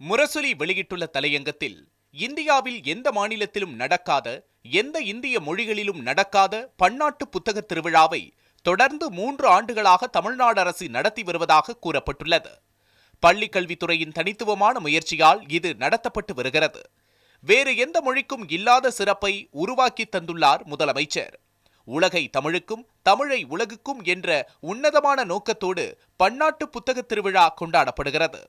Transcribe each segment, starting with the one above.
முரசொலி வெளியிட்டுள்ள தலையங்கத்தில் இந்தியாவில் எந்த மாநிலத்திலும் நடக்காத எந்த இந்திய மொழிகளிலும் நடக்காத பன்னாட்டு புத்தக திருவிழாவை தொடர்ந்து மூன்று ஆண்டுகளாக தமிழ்நாடு அரசு நடத்தி வருவதாக கூறப்பட்டுள்ளது. பள்ளிக் கல்வித்துறையின் தனித்துவமான முயற்சியால் இது நடத்தப்பட்டு வருகிறது. வேறு எந்த மொழிக்கும் இல்லாத சிறப்பை உருவாக்கி தந்துள்ளார் முதலமைச்சர். உலகை தமிழுக்கும் தமிழை உலகுக்கும் என்ற உன்னதமான நோக்கத்தோடு பன்னாட்டு புத்தக திருவிழா கொண்டாடப்படுகிறது.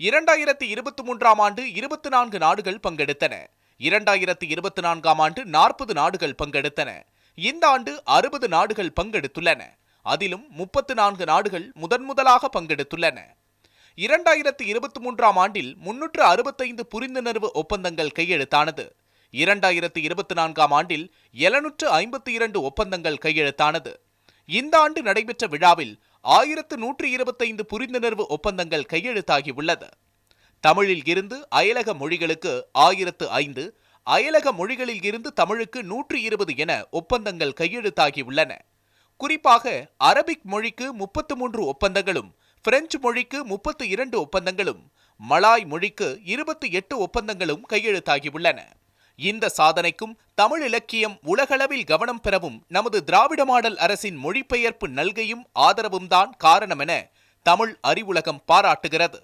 இரண்டாயிரத்தி இருபத்தி மூன்றாம் ஆண்டு இருபத்தி நான்கு நாடுகள் பங்கெடுத்தன. இரண்டாயிரத்தி இருபத்தி நான்காம் ஆண்டு நாற்பது நாடுகள் பங்கெடுத்தன. இந்த ஆண்டு அறுபது நாடுகள் பங்கெடுத்துள்ளன. அதிலும் முப்பத்து நான்கு நாடுகள் முதன்முதலாக பங்கெடுத்துள்ளன. இரண்டாயிரத்தி இருபத்தி மூன்றாம் ஆண்டில் முன்னூற்று அறுபத்தைந்து புரிந்துணர்வு ஒப்பந்தங்கள் கையெழுத்தானது. இரண்டாயிரத்தி இருபத்தி நான்காம் ஆண்டில் எழுநூற்று ஐம்பத்தி இரண்டு ஒப்பந்தங்கள் கையெழுத்தானது. இந்த ஆண்டு நடைபெற்ற விழாவில் ஆயிரத்து நூற்று இருபத்தைந்து புரிந்துணர்வு ஒப்பந்தங்கள் கையெழுத்தாகியுள்ளது. தமிழில் இருந்து அயலக மொழிகளுக்கு ஆயிரத்து ஐந்து அயலக மொழிகளில் இருந்து தமிழுக்கு நூற்றி இருபது என ஒப்பந்தங்கள் கையெழுத்தாகியுள்ளன. குறிப்பாக அரபிக் மொழிக்கு முப்பத்து மூன்று ஒப்பந்தங்களும் பிரெஞ்சு மொழிக்கு முப்பத்து இரண்டு ஒப்பந்தங்களும் மலாய் மொழிக்கு இருபத்தி எட்டு ஒப்பந்தங்களும் கையெழுத்தாகியுள்ளன. இந்த சாதனைக்கும் தமிழ் இலக்கியம் உலகளவில் கவனம் பெறவும் நமது திராவிட மாடல் அரசின் மொழிபெயர்ப்பு நல்கையும் ஆதரவும் தான் காரணமென தமிழ் அறிவுலகம் பாராட்டுகிறது.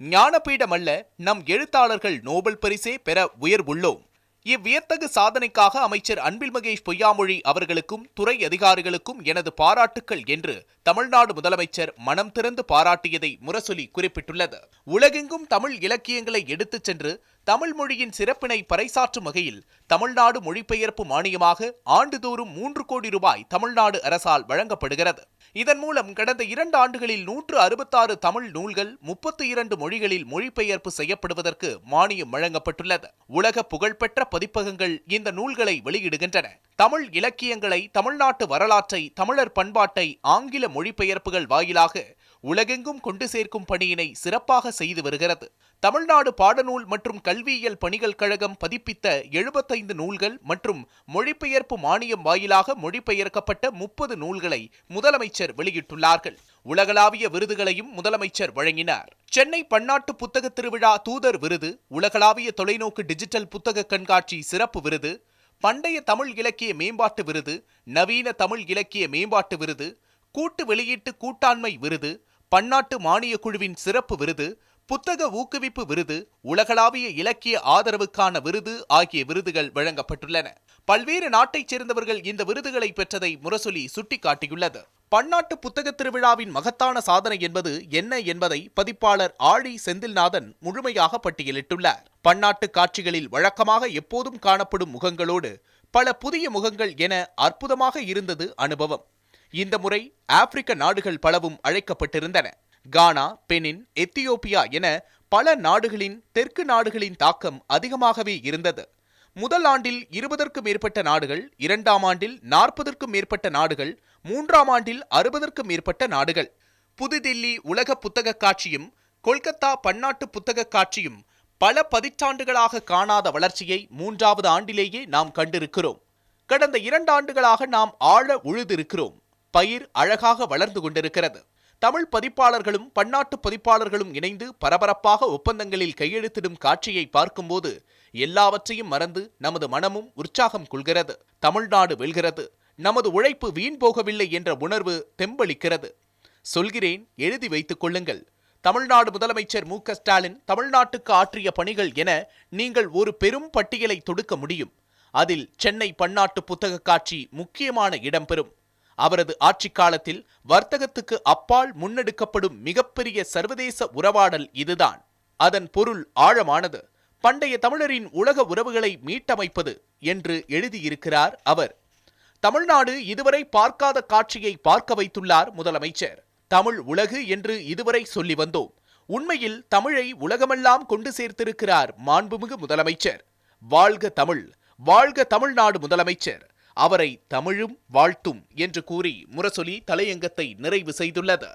ஞானபீடம் அல்ல நம் எழுத்தாளர்கள் நோபல் பரிசே பெற உயர்வுள்ளோம். இவ்வியத்தகு சாதனைக்காக அமைச்சர் அன்பில் மகேஷ் பொய்யாமொழி அவர்களுக்கும் துறை அதிகாரிகளுக்கும் எனது பாராட்டுக்கள் என்று தமிழ்நாடு முதலமைச்சர் மனம் திறந்து பாராட்டியதை முரசொலி குறிப்பிட்டுள்ளது. உலகெங்கும் தமிழ் இலக்கியங்களை எடுத்துச் சென்று தமிழ் மொழியின் சிறப்பினை பறைசாற்றும் வகையில் தமிழ்நாடு மொழிபெயர்ப்பு மானியமாக ஆண்டுதோறும் மூன்று கோடி ரூபாய் தமிழ்நாடு அரசால் வழங்கப்படுகிறது. இதன் மூலம் கடந்த இரண்டு ஆண்டுகளில் நூற்று அறுபத்தாறு தமிழ் நூல்கள் முப்பத்தி இரண்டு மொழிகளில் மொழிபெயர்ப்பு செய்யப்படுவதற்கு மானியம் வழங்கப்பட்டுள்ளது. உலக புகழ்பெற்ற பதிப்பகங்கள் இந்த நூல்களை வெளியிடுகின்றன. தமிழ் இலக்கியங்களை தமிழ்நாட்டு வரலாற்றை தமிழர் பண்பாட்டை ஆங்கில மொழிபெயர்ப்புகள் வாயிலாக உலகெங்கும் கொண்டு சேர்க்கும் பணியினை சிறப்பாக செய்து வருகிறது. தமிழ்நாடு பாடநூல் மற்றும் கல்வியியல் பணிகள் கழகம் பதிப்பித்த எழுபத்தைந்து நூல்கள் மற்றும் மொழிபெயர்ப்பு மானியம் வாயிலாக மொழிபெயர்க்கப்பட்ட முப்பது நூல்களை முதலமைச்சர் வெளியிட்டுள்ளார்கள். உலகளாவிய விருதுகளையும் முதலமைச்சர் வழங்கினார். சென்னை பன்னாட்டு புத்தக திருவிழா தூதர் விருது உலகளாவிய தொலைநோக்கு டிஜிட்டல் புத்தக கண்காட்சி சிறப்பு விருது பண்டைய தமிழ் இலக்கிய மேம்பாட்டு விருது நவீன தமிழ் இலக்கிய மேம்பாட்டு விருது கூட்டு வெளியீட்டு கூட்டாண்மை விருது பன்னாட்டு மானிய குழுவின் சிறப்பு விருது புத்தக ஊக்குவிப்பு விருது உலகளாவிய இலக்கிய ஆதரவுக்கான விருது ஆகிய விருதுகள் வழங்கப்பட்டுள்ளன. பல்வேறு நாட்டைச் சேர்ந்தவர்கள் இந்த விருதுகளை பெற்றதை முரசொலி சுட்டிக்காட்டியுள்ளது. பன்னாட்டு புத்தக திருவிழாவின் மகத்தான சாதனை என்பது என்ன என்பதை பதிப்பாளர் ஆழி செந்தில்நாதன் முழுமையாக பட்டியலிட்டுள்ளார். பன்னாட்டு காட்சிகளில் வழக்கமாக எப்போதும் காணப்படும் முகங்களோடு பல புதிய முகங்கள் என அற்புதமாக இருந்தது அனுபவம். இந்த முறை ஆப்பிரிக்க நாடுகள் பலவும் அழைக்கப்பட்டிருந்தன. கானா பெனின் எத்தியோப்பியா என பல நாடுகளின் தெற்கு நாடுகளின் தாக்கம் அதிகமாகவே இருந்தது. முதல் ஆண்டில் இருபதற்கும் மேற்பட்ட நாடுகள் இரண்டாம் ஆண்டில் நாற்பதற்கும் மேற்பட்ட நாடுகள் மூன்றாம் ஆண்டில் அறுபதற்கும் மேற்பட்ட நாடுகள். புதுதில்லி உலக புத்தக காட்சியும் கொல்கத்தா பன்னாட்டு புத்தக காட்சியும் பல பதிற்றாண்டுகளாக காணாத வளர்ச்சியை மூன்றாவது ஆண்டிலேயே நாம் கண்டிருக்கிறோம். கடந்த இரண்டு ஆண்டுகளாக நாம் ஆழ உழுதிருக்கிறோம். பயிர் அழகாக வளர்ந்து கொண்டிருக்கிறது. தமிழ் பதிப்பாளர்களும் பன்னாட்டு பதிப்பாளர்களும் இணைந்து பரபரப்பாக ஒப்பந்தங்களில் கையெழுத்திடும் காட்சியை பார்க்கும்போது எல்லாவற்றையும் மறந்து நமது மனமும் உற்சாகம் கொள்கிறது. தமிழ்நாடு வெல்கிறது. நமது உழைப்பு வீண் போகவில்லை என்ற உணர்வு தெம்பளிக்கிறது. சொல்கிறேன் எழுதி வைத்துக் கொள்ளுங்கள். தமிழ்நாடு முதலமைச்சர் மு ஸ்டாலின் தமிழ்நாட்டுக்கு ஆற்றிய பணிகள் என நீங்கள் ஒரு பெரும் பட்டியலை தொடுக்க முடியும். அதில் சென்னை பன்னாட்டு புத்தக காட்சி முக்கியமான இடம்பெறும் அவரது ஆட்சிக்காலத்தில் வர்த்தகத்துக்கு அப்பால் முன்னெடுக்கப்படும் மிகப்பெரிய சர்வதேச உறவாடல் இதுதான். அதன் பொருள் ஆழமானது. பண்டைய தமிழரின் உலக உறவுகளை மீட்டமைப்பது என்று எழுதியிருக்கிறார் அவர். தமிழ்நாடு இதுவரை பார்க்காத காட்சியை பார்க்க வைத்துள்ளார் முதலமைச்சர். தமிழ் உலகு என்று இதுவரை சொல்லி வந்தோம். உண்மையில் தமிழை உலகமெல்லாம் கொண்டு சேர்த்திருக்கிறார் மாண்புமிகு முதலமைச்சர். வாழ்க தமிழ் வாழ்க தமிழ்நாடு முதலமைச்சர். அவரை தமிழும் வாழ்த்தும் என்று கூறி முரசொலி தலையங்கத்தை நிறைவு செய்துள்ளது.